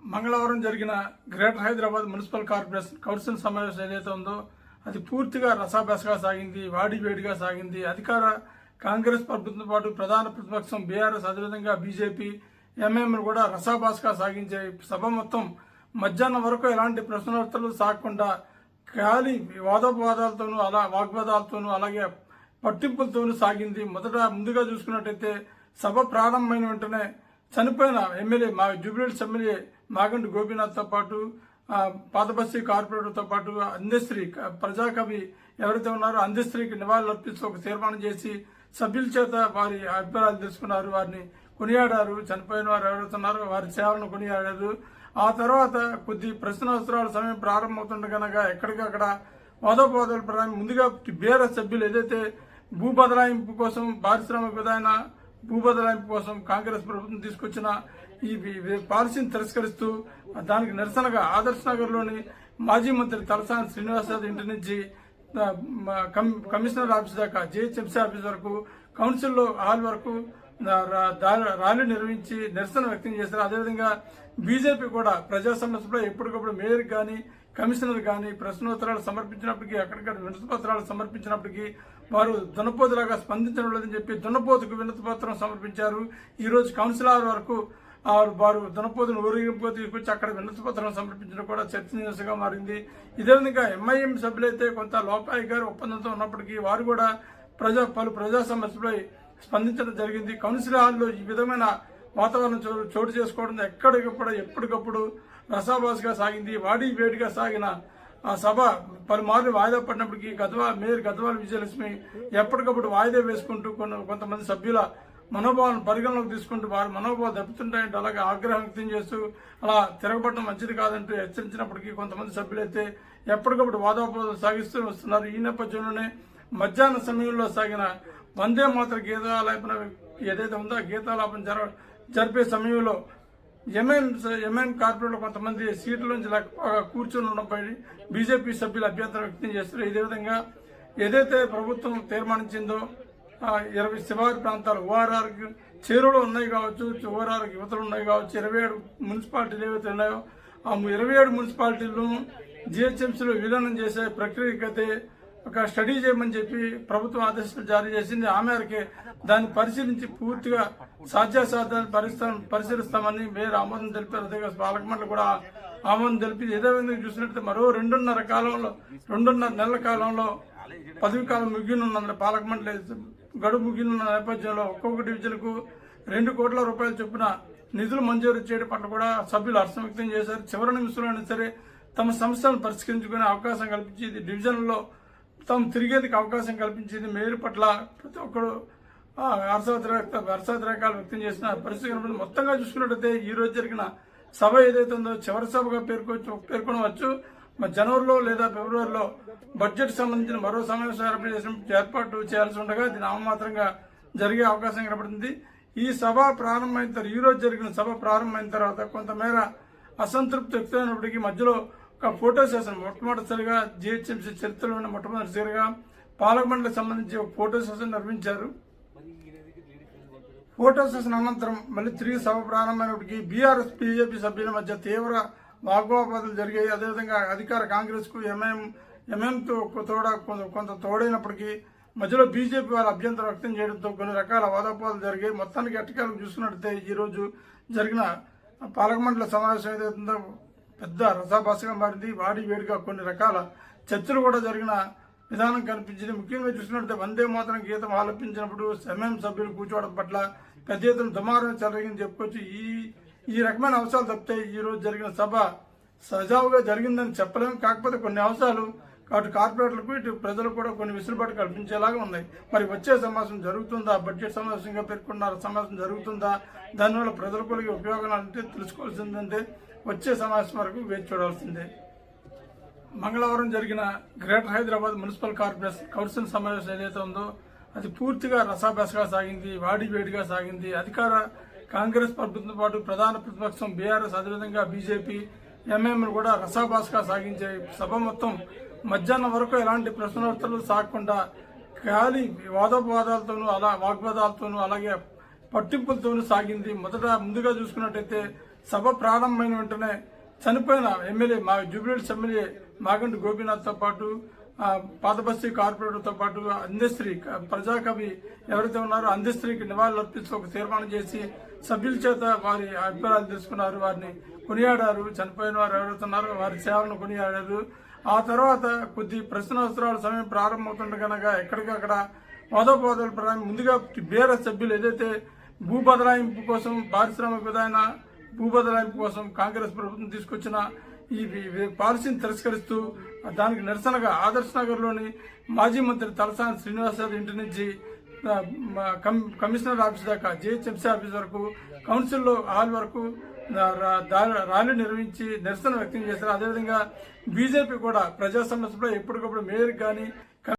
మంగళవారం జరిగిన greater Hyderabad municipal corporation council సమావేశం ఏదైతే ఉందో అది పూర్తిగా రసాబెసగా సాగింది వాడి వేడిగా సాగింది. అధికార కాంగ్రెస్ ప్రభుత్వంతో పాటు ప్రధాన ప్రతిపక్షం బీఆర్ఎస్ అదేవిధంగా బీజేపీ ఎంఎంలు కూడా రసాబాసగా సాగించే సభ మొత్తం మధ్యాహ్నం వరకు ఎలాంటి ప్రశ్నోత్తరాలు సాగకుండా ఖాళీ వాదోపవాదాలతోనూ అలా వాగ్వాదాలతోనూ అలాగే పట్టింపులతోనూ సాగింది. మొదట ముందుగా చూసుకున్నట్టయితే సభ ప్రారంభమైన వెంటనే చనిపోయిన ఎమ్మెల్యే మా జూబిలీస్ ఎమ్మెల్యే మాగంటి గోపీనాథ్తో పాటు ఆ, కార్పొరేటర్తో పాటు అందశ్రీ ప్రజాకవి ఎవరైతే ఉన్నారో అందశ్రీకి నివాళులు అర్పిస్తూ ఒక తీర్మానం చేసి సభ్యుల చేత వారి అభిప్రాయాలు తెలుసుకున్నారు. వారిని కొనియాడారు. చనిపోయిన వారు ఎవరైతే ఉన్నారో వారి సేవలను కొనియాడారు. ఆ తర్వాత కొద్ది ప్రశ్నోత్తరాల సమయం ప్రారంభమవుతుండగా ఎక్కడికక్కడ వాదోపవాదాలు ప్రారంభం ముందుగా బీఆర్ఎస్ సభ్యులు ఏదైతే భూ బదలాయింపు కోసం పారిశ్రామిక విధాన భూబదలాయింపు కోసం కాంగ్రెస్ ప్రభుత్వం తీసుకొచ్చిన ఈ పాలసీని తిరస్కరిస్తూ దానికి నిరసనగా ఆదర్శ్ నగర్లోని మాజీ మంత్రి తలసాని శ్రీనివాసరావు ఇంటి నుంచి కమిషనర్ ఆఫీస్ దాకా జిహెచ్ఎంసీ ఆఫీస్ వరకు కౌన్సిల్లో హాల్ వరకు ర్యాలీ నిర్వహించి నిరసన వ్యక్తం చేశారు. అదేవిధంగా బీజేపీ కూడా ప్రజా సమస్యలో ఎప్పటికప్పుడు మేయర్ కానీ కమిషనర్ కానీ ప్రశ్నోత్తరాలు సమర్పించినప్పటికీ అక్కడిక్కడ వినతి పత్రాలు సమర్పించినప్పటికీ వారు దున్నపోతులాగా స్పందించడం లేదని చెప్పి దున్నపోతుకు వినతిపత్రం సమర్పించారు. ఈరోజు కౌన్సిలర్ వరకు వారు దునపోతును ఊరేగింపుగా తీసుకొచ్చి అక్కడ వినతిపత్రం సమర్పించడం కూడా చర్చనీయాంశంగా మారింది. ఇదే విధంగా ఎంఐఎం సభ్యులైతే కొంత లోపాయి గారి ఒప్పందంతో ఉన్నప్పటికీ వారు కూడా ప్రజా పలు ప్రజా సమస్యలపై స్పందించడం జరిగింది. కౌన్సిల్ హాల్లో ఈ విధమైన వాతావరణం చోటు చోటు చేసుకోవడం ఎక్కడికప్పుడు ఎప్పటికప్పుడు రసాభాసుగా సాగింది. వాడి వేడిగా సాగిన ఆ సభ పలుమార్లు వాయిదా పడినప్పటికీ గద్వా మేయర్ గద్వాల విజయలక్ష్మి ఎప్పటికప్పుడు వాయిదా వేసుకుంటూ కొన్ని కొంతమంది సభ్యుల మనోభావాలను పరిగణలోకి తీసుకుంటూ వారి మనోభావాలు దెబ్బతింటాయంటే అలాగే ఆగ్రహం వ్యక్తం చేస్తూ అలా తిరగబడడం మంచిది కాదంటూ హెచ్చరించినప్పటికీ కొంతమంది సభ్యులైతే ఎప్పటికప్పుడు వాదోపవాదం సాగిస్తూ వస్తున్నారు. ఈ నేపథ్యంలోనే మధ్యాహ్న సమయంలో సాగిన వందే మాత్ర గీతాలాపన ఏదైతే ఉందో గీతాలాపన జర జరిపే సమయంలో ఎంఎన్ ఎంఎన్ కార్పొరేట్లో కొంతమంది సీట్ల నుంచి లేకపోగా కూర్చొని ఉండపై బీజేపీ సభ్యులు అభ్యంతరం వ్యక్తం చేస్తారు. ఇదే విధంగా ఏదైతే ప్రభుత్వం తీర్మానించిందో ఇరవై శివారు ప్రాంతాలు ఓఆర్ఆర్కి చేరువలో ఉన్నాయి కావచ్చు ఓఆర్ఆర్కి యువతలు ఉన్నాయి కావచ్చు ఇరవై ఏడు మున్సిపాలిటీలు ఏవైతే ఉన్నాయో ఆ ఇరవై ఏడు మున్సిపాలిటీలను జిహెచ్ఎంసీలో విలీనం చేసే ప్రక్రియకైతే ఒక స్టడీ చేయమని చెప్పి ప్రభుత్వం ఆదేశాలు జారీ చేసింది. ఆ మేరకే దాన్ని పరిశీలించి పూర్తిగా సాధ్యాసాధ్యాన్ని పరిస్థితి పరిశీలిస్తామని మేయర్ ఆమోదం తెలిపారు. అదే పాలక మండలి కూడా ఆమోదం తెలిపి ఏదో విధంగా చూసినట్టు మరో రెండున్నర కాలంలో రెండున్నర నెలల కాలంలో పదవి కాలం ముగినున్న పాలక మండలి గడువు ముగినున్న నేపథ్యంలో ఒక్కొక్క డివిజన్కు రెండు కోట్ల రూపాయలు చొప్పున నిధులు మంజూరు చేయడం పట్ల కూడా సభ్యులు హర్షం వ్యక్తం చేశారు. చివరి నిమిషంలో సరే తమ సమస్యలను పరిష్కరించుకునే అవకాశం కల్పించి ఇది డివిజన్లో తాము తిరిగేందుకు అవకాశం కల్పించింది మేయర్ పట్ల ప్రతి ఒక్కరు ఆ, హర్షోద్రేక హర్షోద్రేకాలు వ్యక్తం చేసిన పరిస్థితి మొత్తంగా చూసుకున్నట్టయితే ఈ రోజు జరిగిన సభ ఏదైతే ఉందో చివరి సభగా పేర్కొచ్చు పేర్కొనవచ్చు. మరి జనవరిలో లేదా ఫిబ్రవరిలో బడ్జెట్ సంబంధించిన మరో సమావేశం ఏర్పాటు చేసిన ఏర్పాటు చేయాల్సి ఉండగా ఇది నామమాత్రంగా జరిగే అవకాశం కనబడుతుంది. ఈ సభ ప్రారంభమైన తర్వాత ఈ రోజు జరిగిన సభ ప్రారంభమైన తర్వాత కొంతమేర అసంతృప్తి వ్యక్తమైనప్పటికీ మధ్యలో ఒక ఫోటో సెషన్ మొట్టమొదటిసారిగా జిహెచ్ఎంసీ ఉన్న మొట్టమొదటిసారిగా పాలకమండలికి సంబంధించి ఒక ఫోటో సెషన్ నిర్వహించారు ఫోటో సెషన్ అనంతరం మళ్ళీ తిరిగి సభ ప్రారంభమైనప్పటికీ బీఆర్ఎస్ బీజేపీ సభ్యుల మధ్య తీవ్ర వాగ్వాదాలు జరిగాయి. అదేవిధంగా అధికార కాంగ్రెస్కు ఎంఐఎం ఎంఎంతో తోడ కొంత కొంత తోడైనప్పటికీ మధ్యలో బీజేపీ వారు అభ్యంతరం వ్యక్తం చేయడంతో కొన్ని రకాల వాదోపాదాలు జరిగాయి. మొత్తానికి ఎట్టకాలం చూసినట్టయితే ఈరోజు జరిగిన పాలకమండలి సమావేశం ఏదైతుందో పెద్ద రసాభాసగా మారింది. వాడి వేడిగా కొన్ని రకాల చర్చలు కూడా జరిగిన విధానం కనిపించింది. ముఖ్యంగా చూసినట్లయితే వందే మాత్రం గీతం ఆలపించినప్పుడు సమయం సభ్యులు కూర్చోవడం పట్ల పెద్ద ఎత్తున దుమారం చెలరగింది చెప్పుకోవచ్చు. ఈ ఈ రకమైన అంశాలు తప్పితే ఈ రోజు జరిగిన సభ సజావుగా జరిగిందని చెప్పలేము కాకపోతే కొన్ని అంశాలు అటు కార్పొరేట్లకు ఇటు ప్రజలకు కూడా కొన్ని విసులుబాటు కల్పించేలాగా ఉన్నాయి. మరి వచ్చే సమావేశం జరుగుతుందా? బడ్జెట్ సమావేశంగా పేర్కొన్నారు. సమావేశం జరుగుతుందా? దానివల్ల ప్రజలకు ఉపయోగాలు అంటే తెలుసుకోవాల్సిందంటే వచ్చే సమావేశం వరకు వేచి చూడాల్సిందే. మంగళవారం జరిగిన greater Hyderabad municipal corporation council సమావేశం ఏదైతే ఉందో అది పూర్తిగా రసాభాసగా సాగింది వాడి వేడిగా సాగింది. అధికార కాంగ్రెస్ ప్రభుత్వంతో పాటు ప్రధాన ప్రతిపక్షం బీఆర్ఎస్ అదేవిధంగా బీజేపీ ఎంఎంలు కూడా రసాభాసగా సాగించే సభ మొత్తం మధ్యాహ్నం వరకు ఎలాంటి ప్రశ్నోత్తరాలు సాగకుండా ఖాళీ వాదోపవాదాలతోనూ అలా వాగ్వాదాలతోనూ అలాగే పట్టింపులతోనూ సాగింది. మొదట ముందుగా చూసుకున్నట్టయితే సభ ప్రారంభమైన వెంటనే చనిపోయిన ఎమ్మెల్యే మా జూబ్లీహిల్స్ ఎమ్మెల్యే మాగంటి గోపీనాథ్తో పాటు ఆ, పాతబస్తీ కార్పొరేటర్తో పాటు అందశ్రీ ప్రజాకవి ఎవరైతే ఉన్నారో అందశ్రీకి నివాళులు అర్పిస్తూ ఒక తీర్మానం చేసి సభ్యుల చేత వారి అభిప్రాయాలు తెలుసుకున్నారు. వారిని కొనియాడారు. చనిపోయిన వారు ఎవరైతే ఉన్నారో వారి సేవలను కొనియాడారు. ఆ తర్వాత కొద్ది ప్రశ్నోత్తరాల సమయం ప్రారంభమవుతుండగా ఎక్కడికక్కడ హోదాపోదాలు ప్రారంభం. ముందుగా బీఆర్ఎస్ సభ్యులు ఏదైతే భూ బదలాయింపు కోసం పారిశ్రామిక విధాన భూబదలాయింపు కోసం కాంగ్రెస్ ప్రభుత్వం తీసుకొచ్చిన ఈ పాలసీని తిరస్కరిస్తూ దానికి నిరసనగా ఆదర్శ్ నగర్లోని మాజీ మంత్రి తలసాని శ్రీనివాసరావు ఇంటి నుంచి కమిషనర్ ఆఫీస్ దాకా జిహెచ్ఎంసీ ఆఫీస్ వరకు కౌన్సిల్లో హాల్ వరకు రా- దా- ర్యాలీ నిర్వహించి నిరసన వ్యక్తం చేశారు. అదేవిధంగా బీజేపీ కూడా ప్రజా సమస్యలో ఎప్పటికప్పుడు మేయర్ కానీ